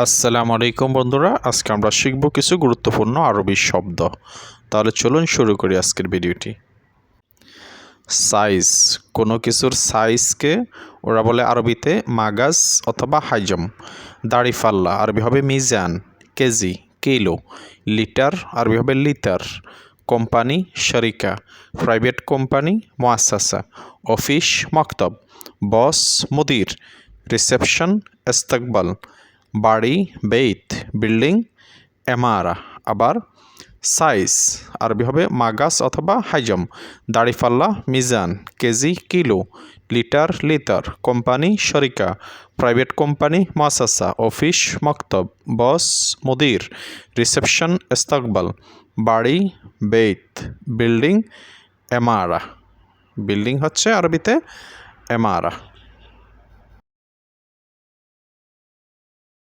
আসসালামু আলাইকুম বন্ধুরা, আজকে আমরা শিখব কিছু গুরুত্বপূর্ণ আরবি শব্দ। তাহলে চলুন শুরু করি আজকের ভিডিওটি। সাইজ কোনো কিছুর সাইজকে ওরা বলে আরবিতে মাগাজ অথবা হাইজম। দাড়িফাল্লা আরবি হবে মিজান, কেজি, কিলো। লিটার, আরবি হবে লিটার। কোম্পানি, শরিকা। প্রাইভেট কোম্পানি, মোয়াসাসা। অফিস, মক্তব। বস, মুদির। রিসেপশন, ইস্তকবাল। বাড়ি, বেইত, বিল্ডিং এমারা আবার সাইজ। আরবি হবে মাগাস অথবা হাইজম। দাড়িপাল্লা, Mizan, KG, kilo, litre litre. Company, শরিকা। Private company, মাসাসা। অফিস, মক্তব। বস, মুদির। রিসেপশন, ইস্তকবাল। বাড়ি, বেইত। বিল্ডিং এমারা বিল্ডিং হচ্ছে আরবিতে এমারা